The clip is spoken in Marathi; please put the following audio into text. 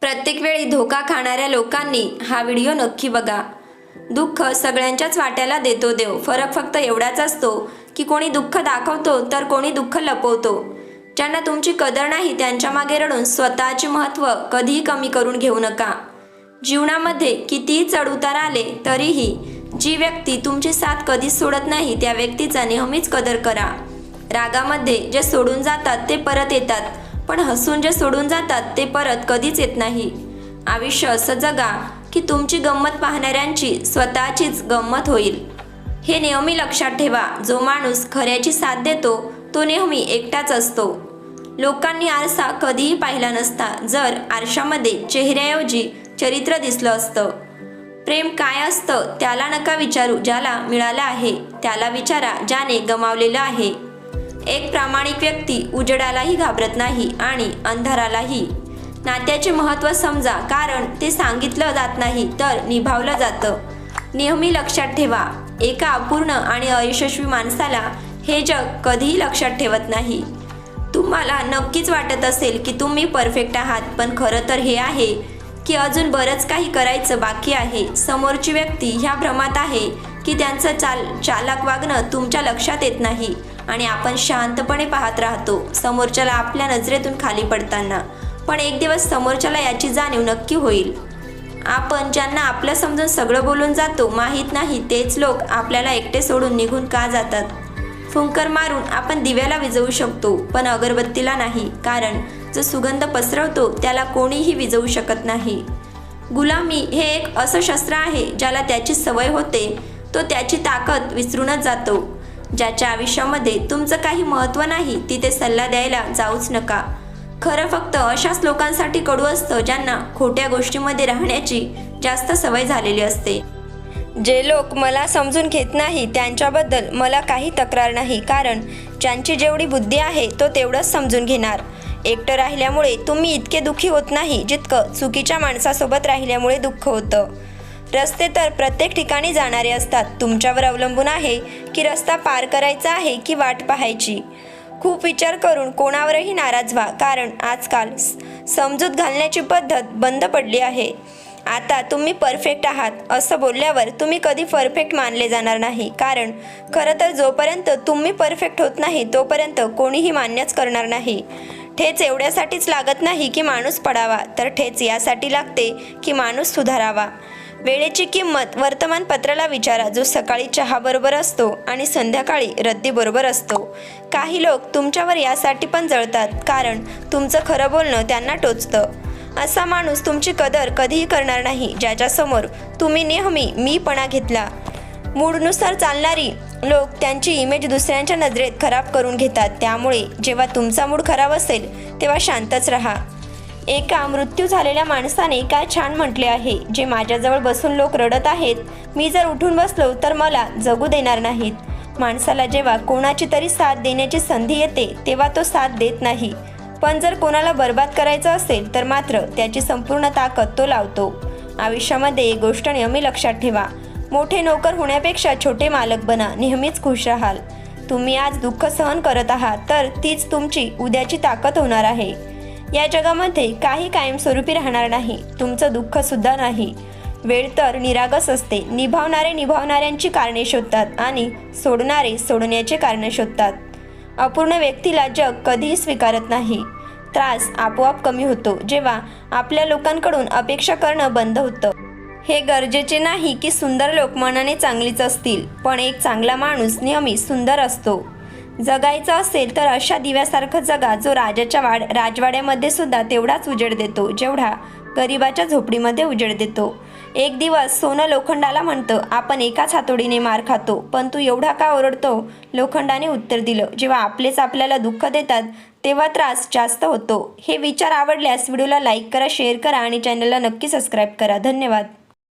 प्रत्येक वेळी धोका खाणाऱ्या लोकांनी हा व्हिडिओ नक्की बघा. दुःख सगळ्यांच्याच वाट्याला देतो देव. फरक फक्त एवढाच असतो की कोणी दुःख दाखवतो तर कोणी दुःख लपवतो. ज्यांना तुमची कदर नाही त्यांच्या मागे रडून स्वतःचे महत्त्व कधीही कमी करून घेऊ नका. जीवनामध्ये कितीही चढउतार आले तरीही जी व्यक्ती तुमची साथ कधीच सोडत नाही त्या व्यक्तीचा नेहमीच कदर करा. रागामध्ये जे सोडून जातात ते परत येतात. पण हसून जे सोडून जातात ते परत कधीच येत नाही. आयुष्य असं जगा की तुमची गंमत पाहणाऱ्यांची स्वतःचीच गंमत होईल. हे नेहमी लक्षात ठेवा जो माणूस खऱ्याची साथ देतो तो नेहमी एकटाच असतो. लोकांनी आरसा कधीही पाहिला नसता जर आरशामध्ये चेहऱ्याऐवजी चरित्र दिसलं असतं. प्रेम काय असतं त्याला नका विचारू ज्याला मिळालं आहे त्याला विचारा ज्याने गमावलेलं आहे. एक प्रामाणिक व्यक्ती उजेडालाही घाबरत नाही आणि अंधारालाही. नात्याचे महत्त्व समजा कारण ते सांगितलं जात नाही तर निभावलं जातं. नेहमी लक्षात ठेवा एका अपूर्ण आणि अयशस्वी माणसाला हे जग कधीही लक्षात ठेवत नाही. तुम्हाला नक्कीच वाटत असेल की तुम्ही परफेक्ट आहात पण खरं तर हे आहे की अजून बरंच काही करायचं बाकी आहे. समोरची व्यक्ती ह्या भ्रमात आहे की त्यांचं चाल चालक वागणं तुमच्या लक्षात येत नाही. आणि आपण शांतपणे पाहत राहतो समोरच्याला आपल्या नजरेतून खाली पडताना. पण एक दिवस समोरच्याला याची जाणीव नक्की होईल. आपण ज्यांना आपलं समजून सगळं बोलून जातो माहीत नाही तेच लोक आपल्याला एकटे सोडून निघून का जातात? फुंकर मारून आपण दिव्याला विजवू शकतो पण अगरबत्तीला नाही कारण जो सुगंध पसरवतो त्याला कोणीही विजवू शकत नाही. गुलामी हे एक असं शस्त्र आहे ज्याला त्याची सवय होते. तो त्याची ताकद विसरूनच जातो. ज्याच्या आयुष्यामध्ये तुमचं काही महत्त्व नाही तिथे सल्ला द्यायला जाऊच नका. खरं फक्त अशाच लोकांसाठी कडू असतं ज्यांना खोट्या गोष्टीमध्ये राहण्याची जास्त सवय झालेली असते. जे लोक मला समजून घेत नाही त्यांच्याबद्दल मला काही तक्रार नाही कारण ज्यांची जेवढी बुद्धी आहे तो तेवढंच समजून घेणार. एकटं राहिल्यामुळे तुम्ही इतके दुःखी होत नाही जितकं चुकीच्या माणसासोबत राहिल्यामुळे दुःख होतं. रस्ते तर प्रत्येक ठिकाणी जाणारे असतात. तुमच्यावर अवलंबून आहे की रस्ता पार करायचा आहे की वाट पाहायची? खूप विचार करून कोणावरही नाराज व्हा कारण आजकाल समजूत घालण्याची पद्धत बंद पडली आहे. आता तुम्ही परफेक्ट आहात असं बोलल्यावर तुम्ही कधी परफेक्ट मानले जाणार नाही. कारण खरं तर जोपर्यंत तुम्ही परफेक्ट होत नाही तोपर्यंत कोणीही मान्यच करणार नाही. ठेच एवढ्यासाठीच लागत नाही की माणूस पडावा तर ठेच यासाठी लागते की माणूस सुधारावा. वेळेची किंमत वर्तमानपत्राला विचारा जो सकाळी चहाबरोबर असतो आणि संध्याकाळी रद्दीबरोबर असतो. काही लोक तुमच्यावर यासाठी पण जळतात कारण तुमचं खरं बोलणं त्यांना टोचतं. असा माणूस तुमची कदर कधीही करणार नाही ज्याच्यासमोर तुम्ही नेहमी मीपणा घेतला. मूडनुसार चालणारी लोक त्यांची इमेज दुसऱ्यांच्या नजरेत खराब करून घेतात. त्यामुळे जेव्हा तुमचा मूड खराब असेल तेव्हा शांतच राहा. एका मृत्यू झालेल्या माणसाने काय छान म्हटले आहे? जे माझ्याजवळ बसून लोक रडत आहेत मी जर उठून बसलो तर मला जगू देणार नाहीत. माणसाला जेव्हा कोणाची तरी साथ देण्याची संधी येते तेव्हा तो साथ देत नाही. पण जर कोणाला बर्बाद करायचं असेल तर मात्र त्याची संपूर्ण ताकद तो लावतो. आयुष्यामध्ये एक गोष्ट नेहमी लक्षात ठेवा. मोठे नोकर होण्यापेक्षा छोटे मालक बना नेहमीच खुश राहाल. तुम्ही आज दुःख सहन करत आहात तर तीच तुमची उद्याची ताकद होणार आहे. या जगामध्ये काही कायमस्वरूपी राहणार नाही. तुमचं दुःख सुद्धा नाही. वेळ तर निरागस असते. निभावणारे निभावणाऱ्यांची कारणे शोधतात आणि सोडणारे सोडण्याचे कारणे शोधतात. अपूर्ण व्यक्तीला जग कधीही स्वीकारत नाही. त्रास आपोआप कमी होतो जेव्हा आपल्या लोकांकडून अपेक्षा करणं बंद होतं. हे गरजेचे नाही की सुंदर लोक मनाने चांगलीच असतील पण एक चांगला माणूस नेहमी सुंदर असतो. जगायचं असेल तर अशा दिव्यासारखं जगा जो राजाच्या वाड राजवाड्यामध्ये सुद्धा तेवढाच उजेड देतो जेवढा गरिबाच्या झोपडीमध्ये उजेड देतो. एक दिवस सोनं लोखंडाला म्हणतं आपण एकाच हातोडीने मार खातो पण तू एवढा का ओरडतो? लोखंडाने उत्तर दिलं जेव्हा आपलेच आपल्याला दुःख देतात तेव्हा त्रास जास्त होतो. हे विचार आवडल्यास व्हिडिओला लाईक करा शेअर करा आणि चॅनलला नक्की सबस्क्राईब करा. धन्यवाद.